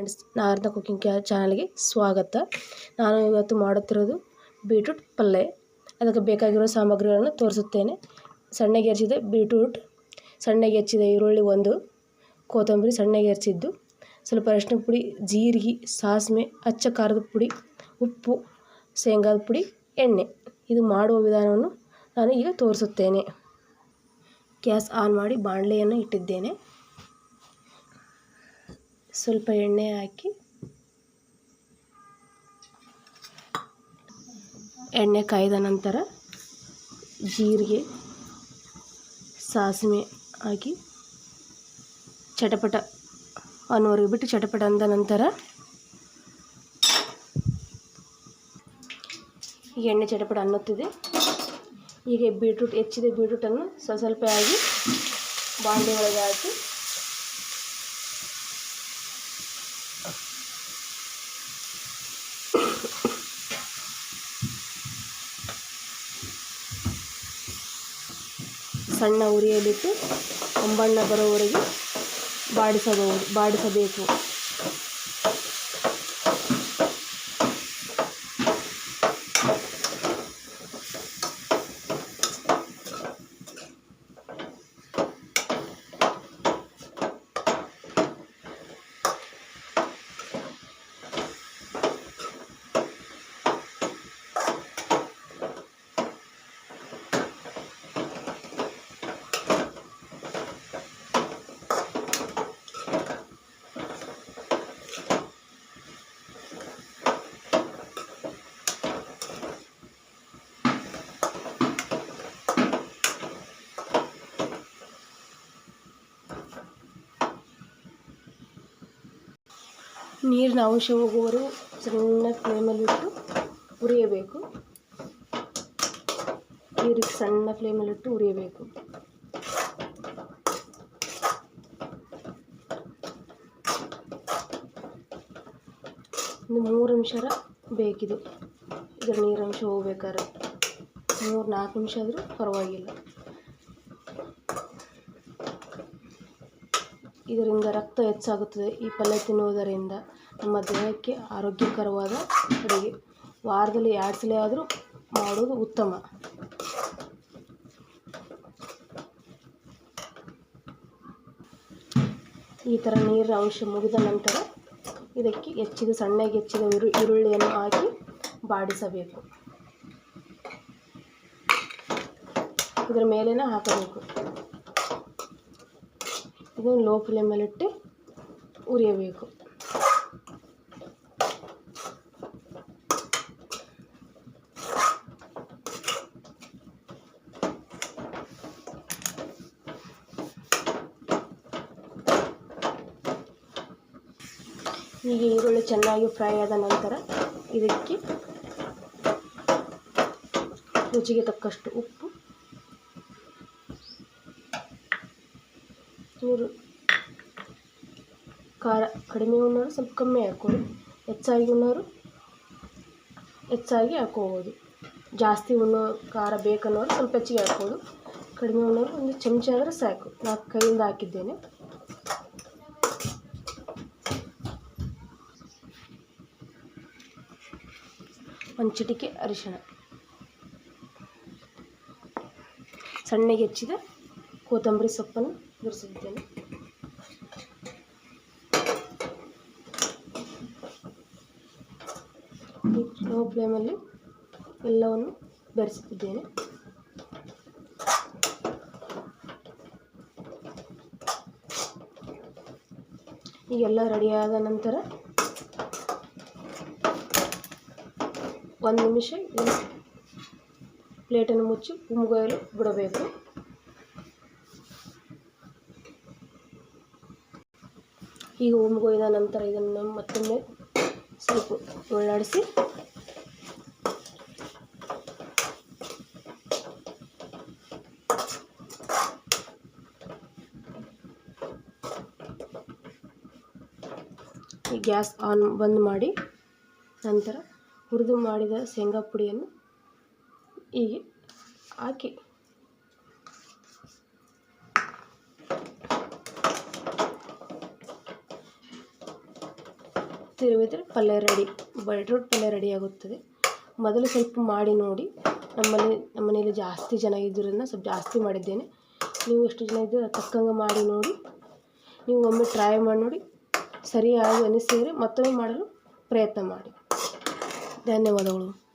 Friends ನಾರ್ದ cooking ಕ್ಯಾ, ಚಾನಲ್ಗೆ ಸ್ವಾಗತ. ನಾನು ಇವತ್ತು ಮಾಡುತ್ತಿರೋದು ಬೀಟ್ರೂಟ್ ಪಲ್ಯ ಅದಕ್ಕೆ ಬೇಕಾಗಿರೋ ಸಾಮಗ್ರಿಗಳನ್ನು ತೋರಿಸುತ್ತೇನೆ. ಸಣ್ಣಗೆ ಹೆಚ್ಚಿದ ಬೀಟ್ರೂಟ್, ಸಣ್ಣಗೆ ಹೆಚ್ಚಿದ ಈರುಳ್ಳಿ ಒಂದು, ಕೊತ್ತಂಬರಿ ಸಣ್ಣಗೆ ಹೆಚ್ಚಿದ್ದು ಸ್ವಲ್ಪ ಅರಿಶಿನ ಪುಡಿ, ಜೀರಿಗೆ, ಸಾಸಿವೆ, ಅಚ್ಚ ಖಾರದ ಪುಡಿ, ಉಪ್ಪು, ಶೇಂಗಾದ ಪುಡಿ, ಎಣ್ಣೆ. ಇದು ಮಾಡುವ ವಿಧಾನವನ್ನು ನಾನು ಈಗ ತೋರಿಸುತ್ತೇನೆ. ಗ್ಯಾಸ್ ಆನ್ ಮಾಡಿ ಬಾಣಲೆಯನ್ನು ಇಟ್ಟಿದ್ದೇನೆ. ಸ್ವಲ್ಪ ಎಣ್ಣೆ ಹಾಕಿ ಎಣ್ಣೆ ಕಾಯ್ದ ನಂತರ ಜೀರಿಗೆ, ಸಾಸಿವೆ ಹಾಕಿ ಚಟಪಟ ಅನ್ನೋರಿಗೆ ಬಿಟ್ಟು ಚಟಪಟ ಅಂದ ನಂತರ ಈಗ ಎಣ್ಣೆ ಚಟಪಟ ಅನ್ನುತ್ತಿದೆ. ಹೀಗೆ ಬೀಟ್ರೂಟ್ ಹೆಚ್ಚಿದೆ ಬೀಟ್ರೂಟನ್ನು ಸ್ವಲ್ಪ ಸ್ವಲ್ಪ ಆಗಿ ಬಾಂಡೆ ಒಳಗೆ ಹಾಕಿ ಸಣ್ಣ ಉರಿಯಲ್ಲಿಟ್ಟು ಅಂಬಣ್ಣ ಬರೋವರೆಗೆ ಬಾಡಿಸಬಹುದು ಬಾಡಿಸಬೇಕು. ನೀರಿನ ಅಂಶ ಹೋಗುವರು ಸಣ್ಣ ಫ್ಲೇಮಲ್ಲಿಟ್ಟು ಉರಿಯಬೇಕು. ನೀರಿಗೆ ಸಣ್ಣ ಫ್ಲೇಮಲ್ಲಿಟ್ಟು ಉರಿಯಬೇಕು. ಒಂದು ಮೂರು ನಿಮಿಷರ ಬೇಕಿದು. ಇದರ ನೀರಂಶ ಹೋಗ್ಬೇಕಾದ್ರೆ ಮೂರು ನಾಲ್ಕು ನಿಮಿಷ ಆದರೂ ಪರವಾಗಿಲ್ಲ. ಇದರಿಂದ ರಕ್ತ ಹೆಚ್ಚಾಗುತ್ತದೆ. ಈ ಪಲ್ಯ ತಿನ್ನುವುದರಿಂದ ನಮ್ಮ ದೇಹಕ್ಕೆ ಆರೋಗ್ಯಕರವಾದ ಅಡುಗೆ. ವಾರದಲ್ಲಿ ಎರಡು ಸಲ ಆದರೂ ಮಾಡೋದು ಉತ್ತಮ. ಈ ಥರ ನೀರಿನ ಅಂಶ ಮುಗಿದ ನಂತರ ಇದಕ್ಕೆ ಹೆಚ್ಚಿದ ಸಣ್ಣಗೆ ಹೆಚ್ಚಿದ ಈರು ಈರುಳ್ಳಿಯನ್ನು ಹಾಕಿ ಬಾಡಿಸಬೇಕು. ಇದರ ಮೇಲೇನೆ ಹಾಕಬೇಕು. ಇದನ್ನು ಲೋ ಫ್ಲೇಮಲ್ಲಿಟ್ಟು ಉರಿಯಬೇಕು. ಹೀಗೆ ಈರುಳ್ಳಿ ಚೆನ್ನಾಗಿ ಫ್ರೈ ಆದ ನಂತರ ಇದಕ್ಕೆ ರುಚಿಗೆ ತಕ್ಕಷ್ಟು ಉಪ್ಪು ನೀರು ಖಾರ ಕಡಿಮೆ ಉಣ್ಣೋರು ಸ್ವಲ್ಪ ಕಮ್ಮಿ ಹಾಕ್ಕೊಳ್ಳಿ. ಹೆಚ್ಚಾಗಿ ಉಣ್ಣೋರು ಹೆಚ್ಚಾಗಿ ಹಾಕ್ಕೋಬೋದು. ಜಾಸ್ತಿ ಉಣ್ಣೋ ಖಾರ ಬೇಕನ್ನೋರು ಸ್ವಲ್ಪ ಹೆಚ್ಚಿಗೆ ಹಾಕ್ಬೋದು ಕಡಿಮೆ ಉಣ್ಣೋರು ಒಂದು ಚಮಚ ಆದರೆ ಸಾಕು. ನಾಲ್ಕು ಕೈಯಿಂದ ಹಾಕಿದ್ದೇನೆ. ಒಂದು ಚಿಟಿಕೆ ಅರಿಶಿಣ. ಸಣ್ಣಗೆ ಹೆಚ್ಚಿದ. ಕೊತ್ತಂಬರಿ ಸೊಪ್ಪನ್ನು ಬೆರೆಸಿದ್ದೇನೆ ಲೋ ಫ್ಲೇಮಲ್ಲಿ ಎಲ್ಲವನ್ನು ಬೆರೆಸುತ್ತಿದ್ದೇನೆ ಈಗೆಲ್ಲ ರೆಡಿಯಾದ ನಂತರ ಒಂದು ನಿಮಿಷ ಪ್ಲೇಟನ್ನು ಮುಚ್ಚಿ ಕುಮ್ಗೊಯಲು ಬಿಡಬೇಕು. ಈಗ ಉಮ್ಗೊಯ್ದ ನಂತರ ಇದನ್ನು ಮತ್ತೊಮ್ಮೆ ಸ್ವಲ್ಪ ಒಳ್ಳಾಡಿಸಿ ಗ್ಯಾಸ್ ಆನ್ ಬಂದ್ ಮಾಡಿ ನಂತರ ಹುರಿದು ಮಾಡಿದ ಶೇಂಗಾ ಪುಡಿಯನ್ನು ಹೀಗೆ ಹಾಕಿ ತಿರುವಿದ್ರೆ ಪಲ್ಯ ರೆಡಿ, ಬೀಟ್ರೂಟ್ ಪಲ್ಯ ರೆಡಿ ಆಗುತ್ತದೆ. ಮೊದಲು ಸ್ವಲ್ಪ ಮಾಡಿ ನೋಡಿ. ನಮ್ಮಲ್ಲಿ ನಮ್ಮ ಮನೆಯಲ್ಲಿ ಜಾಸ್ತಿ ಜನ ಇದ್ದರಿಂದ ಸ್ವಲ್ಪ ಜಾಸ್ತಿ ಮಾಡಿದ್ದೇನೆ. ನೀವು ಎಷ್ಟು ಜನ ಇದ್ದೀರಾ ತಕ್ಕಂಗೆ ಮಾಡಿ ನೋಡಿ. ನೀವು ಒಮ್ಮೆ ಟ್ರೈ ಮಾಡಿ ನೋಡಿ. ಸರಿಯಾಗಿ ಅನಿಸಿದರೆ ಮತ್ತೊಮ್ಮೆ ಮಾಡಲು ಪ್ರಯತ್ನ ಮಾಡಿ. ಧನ್ಯವಾದಗಳು.